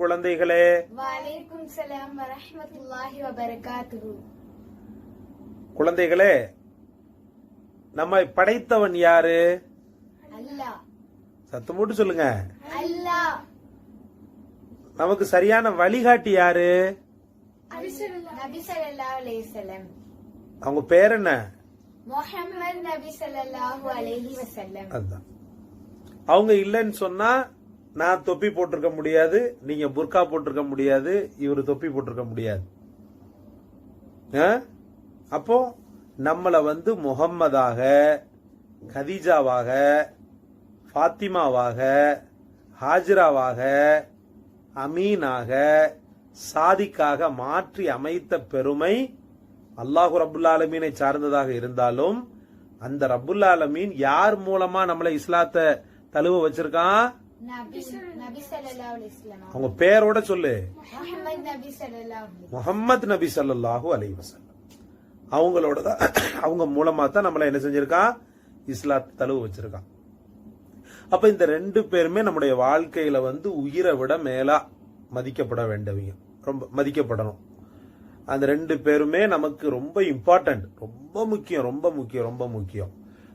குழந்தைகளே. வலைக்கும் சலாம் வரஹ்மத்துல்லாஹி வபரகாத்துஹு. குழந்தைகளே நம்மை படைத்தவன் யாரு? சத்தம் போட்டு சொல்லுங்க. நமக்கு சரியான வழிகாட்டி யாரு? அவங்க பேர் என்ன? முஹம்மது நபி ஸல்லல்லாஹு அலைஹி வஸல்லம். அதுதான் அவங்க இல்லைன்னு சொன்னா நான் தொப்பி போட்டிருக்க முடியாது நீங்க புர்கா போட்டிருக்க முடியாது இவர் தொப்பி போட்டிருக்க முடியாது ஆ? அப்போ நம்மளை வந்து முகம்மதாக கதீஜாவாக ஃபாத்திமாவாக ஹாஜிராவாக அமீனாக சாதிக்காக மாற்றி அமைத்த பெருமை அல்லாஹு ரபுல்லாலமீனை சார்ந்ததாக இருந்தாலும் அந்த ரபுல்லாலமீன் யார் மூலமா நம்மளை இஸ்லாத்தை தழுவ வச்சிருக்கான் அவங்க பேரோட சொல்லு. முஹம்மது நபி ஸல்லல்லாஹு அலைஹி வஸல்லம். அவங்களோட தான் அவங்க மூலமா தான் நம்மளை என்ன செஞ்சிருக்கான் இஸ்லாத்தை தழுவ வச்சிருக்கான் அப்ப இந்த ரெண்டு பேருமே நம்முடைய வாழ்க்கையில வந்து உயிரை விட மேலா மதிக்கப்பட வேண்டவங்க. ரொம்ப மதிக்கப்படணும். அந்த ரெண்டு பேருமே நமக்கு ரொம்ப இம்பார்ட்டன்ட் ரொம்ப முக்கியம் ரொம்ப முக்கியம் ரொம்ப முக்கியம்.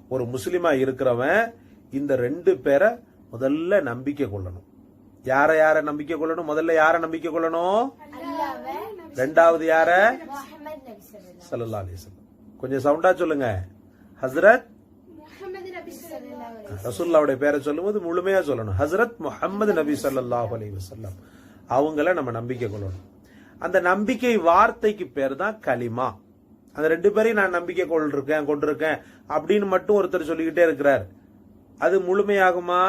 ஒரு முஸ்லிமா இருக்கிறவன் இந்த ரெண்டு பேரை முதல்ல நம்பிக்கை கொள்ளணும். யார யார நம்பிக்கை கொள்ளணும்? முதல்ல யார நம்பிக்கை கொள்ளணும்? ரெண்டாவது யார? சல்லல்லா அலிஸ்லாம் கொஞ்சம் சவுண்டா சொல்லுங்க. அலைஹி ரசூல்லாவுடைய பேரை சொல்லும்போது முழுமையா சொல்லணும். ஹஸ்ரத் முஹம்மது நபி ஸல்லல்லாஹு அலைஹி வஸல்லம். அவங்கள நம்ம நம்பிக்கை கொள்ளணும். அந்த நம்பிக்கை வார்த்தைக்கு பேர் தான் கலிமா அந்த ரெண்டு பேரையும் நான் நம்பிக்கை கொண்டிருக்கேன் கொண்டிருக்கேன் அப்படின்னு மட்டும் ஒருத்தர் சொல்லிக்கிட்டே இருக்கிறார். அது முழுமையாகுமா?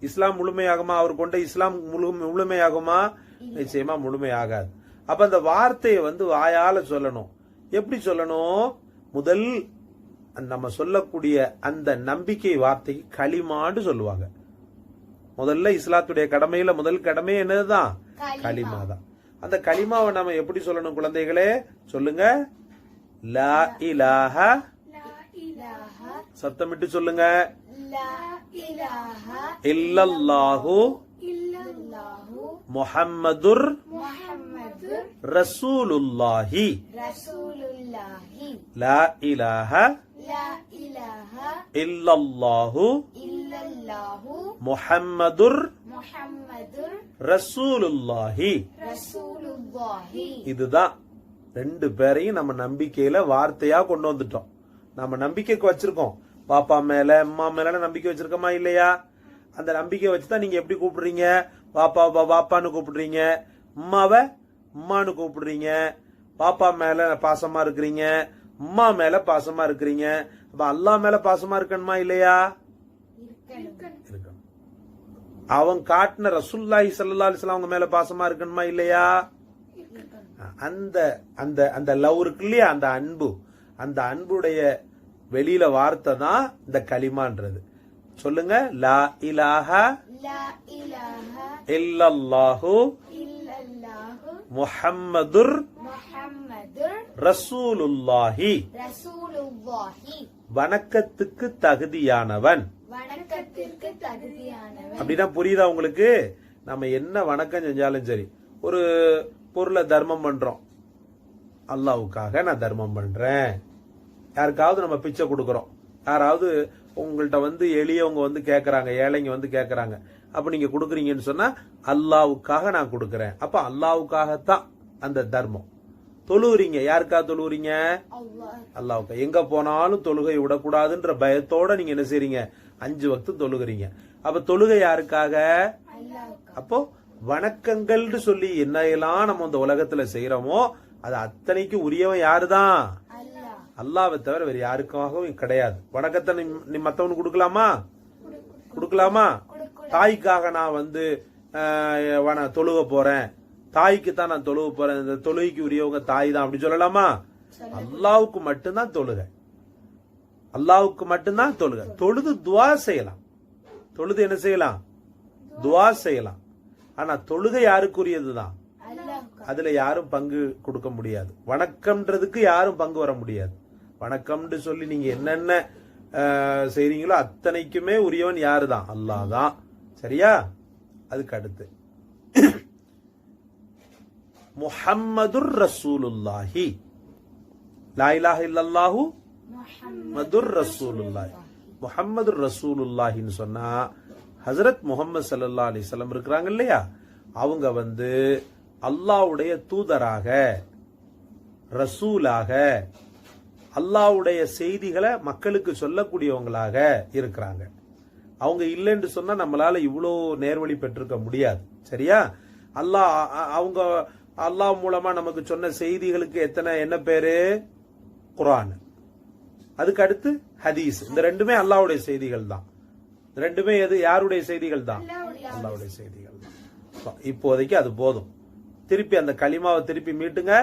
இஸ்லாம் முழுமையாகுமா? அவர் கொண்ட இஸ்லாம் முழு முழுமையாகுமா? நிச்சயமா முழுமையாகாது. அப்ப அந்த வார்த்தையை வந்து வாயால சொல்லணும். எப்படி சொல்லணும்? முதல் நம்ம சொல்லக்கூடிய அந்த நம்பிக்கை வார்த்தைக்கு களிமான்னு சொல்லுவாங்க. முதல்ல இஸ்லாத்துடைய கடமையில முதல் கடமை என்னதுதான்? களிமா. தான் அந்த களிமாவை நாம எப்படி சொல்லணும் குழந்தைகளே? சொல்லுங்க. லா இலாஹ சத்தமிட்டு சொல்லுங்க. இல்லல்லாஹு முஹம்மதுர் முஹம்மது ரசூலுல்லாஹி. லா இலாஹ இல்லல்லாஹு முஹம்மதுர் முஹம்மது ரசூலுல்லாஹி. ரசூலுல்லாஹி. இதுதான். ரெண்டு பேரையும் நம்ம நம்பிக்கையில வார்த்தையா கொண்டு வந்துட்டோம். நம்ம நம்பிக்கைக்கு வச்சிருக்கோம். பாப்பா மேல அம்மா மேல நம்பிக்கை வச்சிருக்கோமா இல்லையா? அந்த நம்பிக்கை வச்சுதான் நீங்க எப்படி கூப்பிடுறீங்க? பாப்பா பாப்பான்னு கூப்பிடுறீங்க. அம்மாவை அம்மான்னு கூப்பிடுறீங்க. பாப்பா மேல பாசமா இருக்கிறீங்க. அம்மா மேல பாசமா இருக்கிறீங்க. அப்ப அல்லாஹ் மேல பாசமா இருக்கணுமா இல்லையா? இருக்கணும். அவன் காட்டின ரசூல்லாஹி ஸல்லல்லாஹு அலைஹி வஸல்லம் அவங்க மேல பாசமா இருக்கணுமா இல்லையா? அந்த அந்த அந்த லவ் இருக்கு இல்லையா? அந்த அன்பு. அந்த அன்புடைய வெளியில வார்த்தை தான் இந்த களிமான்றது. சொல்லுங்க லா இலாஹ இல்லல்லாஹு முஹம்மதுர் முஹம்மது ரசூலுல்லாஹி. வணக்கத்துக்கு தகுதியானவன். அப்படின்னா புரியுதா உங்களுக்கு? நம்ம என்ன வணக்கம் செஞ்சாலும் சரி. ஒரு பொருளை தர்மம் பண்றோம். அல்லாவுக்காக நான் தர்மம் பண்றேன். யாருக்காவது நம்ம பிச்சை கொடுக்கறோம். யாராவது உங்கள்கிட்ட வந்து எளியவங்க வந்து கேக்குறாங்க ஏழைங்க வந்து கேக்குறாங்க. அப்ப நீங்க கொடுக்குறீங்கன்னு சொன்னா அல்லாவுக்காக நான் கொடுக்கறேன். அப்ப அல்லாவுக்காகத்தான் அந்த தர்மம். தொழுவுறீங்க. யாருக்காக தொழுவுறீங்க? அல்லாவுக்கு. எங்க போனாலும் தொழுகை விடக்கூடாதுன்ற பயத்தோட நீங்க என்ன செய்றீங்க? அஞ்சு வக்து தொழுகிறீங்க. அப்ப தொழுகை யாருக்காக? அப்போ வணக்கங்கள்னு சொல்லி என்னையெல்லாம் நம்ம இந்த உலகத்துல செய்யறோமோ அது அத்தனைக்கு உரியவன் யாருதான்? அல்லாஹ் அல்லாவை தவிர வேற யாருக்காகவும் கிடையாது. வணக்கத்தை நீ மத்தவனுக்கு கொடுக்கலாமா? கொடுக்கலாமா? தாய்க்காக நான் வந்து தொழுக போறேன். தாய்க்கு தான் நான் தொழுக போறேன். இந்த தொழுகைக்கு உரியவங்க தாய் தான் அப்படி சொல்லலாமா? அல்லாவுக்கு மட்டும்தான் தொழுகை. அல்லாவுக்கு மட்டும்தான் தொழுகை. தொழுது துவா செய்யலாம். தொழுது என்ன செய்யலாம்? துவா செய்யலாம். ஆனா தொழுகை யாருக்குரியதுதான்? அல்லாஹ்வுக்கு அதுல யாரும் பங்கு கொடுக்க முடியாது. வணக்கம்ன்றதுக்கு யாரும் பங்கு வர முடியாது. வணக்கம்னு சொல்லி நீங்க என்னென்ன செய்றீங்களோ அத்தனைக்குமே உரியவன் யாரு தான் அல்லாஹ் தான் சரியா? அதுக்கு அடுத்து. முஹம்மதுர் ரசூலுல்லாஹி. லா இல்லல்லாஹு மதுர் ரசூலுல்லாஹி. முஹம்மது ரசூலுல்லாஹின்னு சொன்னா ஹசரத் முகமது சல்லா அலிசல்லம் இருக்கிறாங்க இல்லையா? அவங்க வந்து அல்லாவுடைய தூதராக ரசூலாக அல்லாஹ்வுடைய செய்திகளை மக்களுக்கு சொல்லக்கூடியவங்களாக இருக்கிறாங்க. அவங்க இல்லைன்னு சொன்னா நம்மளால இவ்வளோ நேர்வழி பெற்றிருக்க முடியாது. சரியா? அல்லாஹ் அவங்க அல்லாஹ் மூலமா நமக்கு சொன்ன செய்திகளுக்கு எத்தனை என்ன பேரு? குரான் அதுக்கு அடுத்து ஹதீஸ். இந்த ரெண்டுமே அல்லாவுடைய செய்திகள் தான். ரெண்டுமே எது? யாருடைய செய்திகள் தான்? அல்லாவுடைய செய்திகள் தான். இப்போதைக்கு அது போதும். திருப்பி அந்த களிமாவை திருப்பி மீட்டுங்க.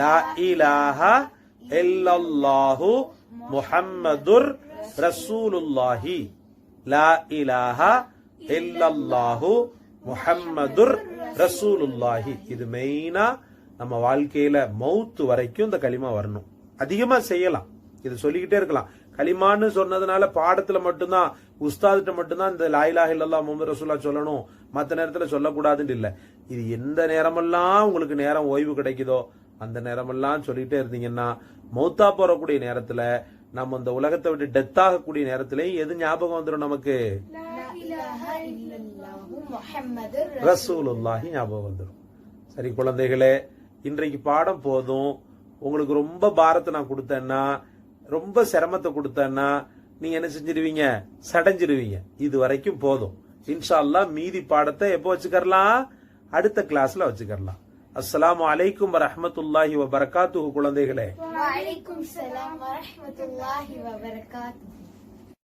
லா இலாஹா இல்லல்லாஹு முஹம்மதுர் ரசூலுல்லாஹி. லா இலாஹா இல்லல்லாஹு முஹம்மதுர் ரசூலுல்லாஹி. இது மெயினா நம்ம வாழ்க்கையில மௌத்து வரைக்கும் இந்த களிமா வரணும். அதிகமா செய்யலாம். இது சொல்லிக்கிட்டே இருக்கலாம். களிமான்னு சொன்னதுனால பாடத்துல மட்டும்தான் உஸ்தாதிட்ட மட்டும்தான் இந்த லாயிலா இல்லல்லா முகமது ரசூல்லா சொல்லணும். மற்ற நேரத்துல சொல்லக்கூடாதுன்னு இல்ல. இது எந்த நேரமெல்லாம் உங்களுக்கு நேரம் ஓய்வு கிடைக்குதோ அந்த நேரமெல்லாம் சொல்லிட்டே இருந்தீங்கன்னா மௌத்தா போறக்கூடிய நேரத்துல நம்ம இந்த உலகத்தை விட்டு டெத் ஆகக்கூடிய நேரத்துல எது ஞாபகம் வந்துடும் நமக்கு? ரசூலுல்லாஹி ஞாபகம் வந்துடும் சரி குழந்தைகளே இன்றைக்கு பாடம் போதும். உங்களுக்கு ரொம்ப பாரத்தை நான் கொடுத்தேன்னா ரொம்ப சிரமத்தை கொடுத்தேன்னா நீங்க என்ன செஞ்சிருவீங்க? சடைஞ்சிருவீங்க. இது வரைக்கும் போதும். இன்ஷால்லா மீதி பாடத்தை எப்போ வச்சுக்கரலாம் அடுத்த கிளாஸ்ல வச்சுக்கரலாம் அஸ்லாம் அலைக்கும் வரஹ்மத்துல்லாஹி வபரகாத்துஹு குழந்தைகளே.